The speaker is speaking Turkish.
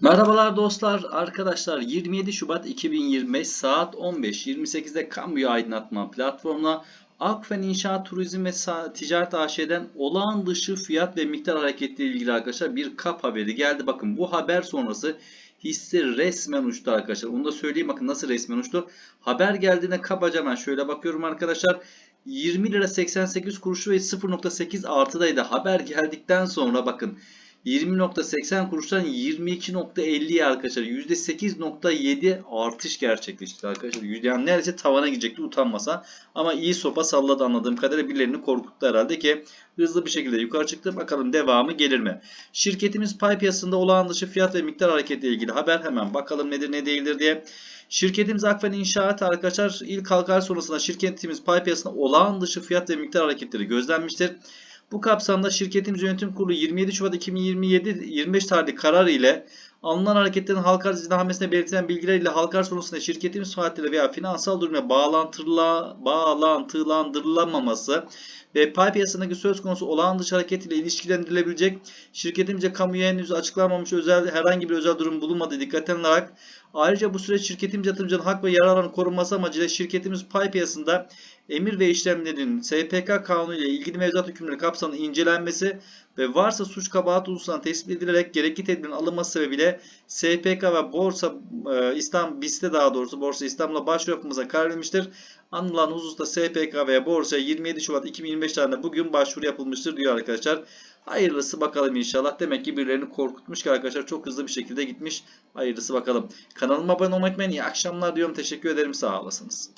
Merhabalar dostlar, arkadaşlar 27 Şubat 2025 saat 15.28'de kamuyu aydınlatma platformuna Akfen İnşaat Turizm ve Ticaret AŞ'den olağan dışı fiyat ve miktar hareketiyle ilgili arkadaşlar bir kap haberi geldi. Bakın bu haber sonrası hisse resmen uçtu arkadaşlar. Onu da söyleyeyim bakın nasıl resmen uçtu. Haber geldiğinde kabaca ben şöyle bakıyorum arkadaşlar. 20 lira 88 kuruşu ve 0.8 artıdaydı. Haber geldikten sonra bakın 20.80 kuruştan 22.50'ye arkadaşlar %8.7 artış gerçekleşti arkadaşlar. Yani neredeyse tavana gidecekti utanmasa. Ama iyi sopa salladı anladığım kadarıyla birilerini korkuttu herhalde ki hızlı bir şekilde yukarı çıktı. Bakalım devamı gelir mi? Şirketimiz pay piyasasında olağan dışı fiyat ve miktar hareketiyle ilgili haber hemen bakalım nedir ne değildir diye. Şirketimiz Akfen İnşaat arkadaşlar ilk halka arz sonrasında şirketimiz pay piyasasında olağan dışı fiyat ve miktar hareketleri gözlenmiştir. Bu kapsamda şirketimiz yönetim kurulu 27 Şubat 2027 25 tarihli karar ile alınan hareketlerin halka arz iznahamesine belirtilen bilgiler ile halka arz sonrasında şirketimiz faaliyetleri veya finansal durumla bağlantıla, bağlantılandırılamaması ve pay piyasasındaki söz konusu olağan dışı hareket ile ilişkilendirilebilecek şirketimizce kamuya henüz açıklanmamış özel herhangi bir özel durum bulunmadığı dikkate alınarak ayrıca bu süreç şirketimiz yatırımcının hak ve yararlarının korunması amacıyla şirketimiz pay piyasasında emir ve işlemlerin SPK kanunu ile ilgili mevzuat hükümleri kapsamında incelenmesi ve varsa suç kabahat hususuna tespit edilerek gerekli tedbirin alınması sebebiyle SPK ve Borsa e, İslam BIST'e daha doğrusu Borsa İslam'la başvuru yapılmasına karar verilmiştir. Anılan hususta SPK veya Borsa 27 Şubat 2025 tarihinde bugün başvuru yapılmıştır diyor arkadaşlar. Hayırlısı bakalım inşallah. Demek ki birilerini korkutmuş ki arkadaşlar çok hızlı bir şekilde gitmiş. Hayırlısı bakalım. Kanalıma abone olmayı unutmayın. İyi akşamlar diyorum. Teşekkür ederim. Sağ olasınız.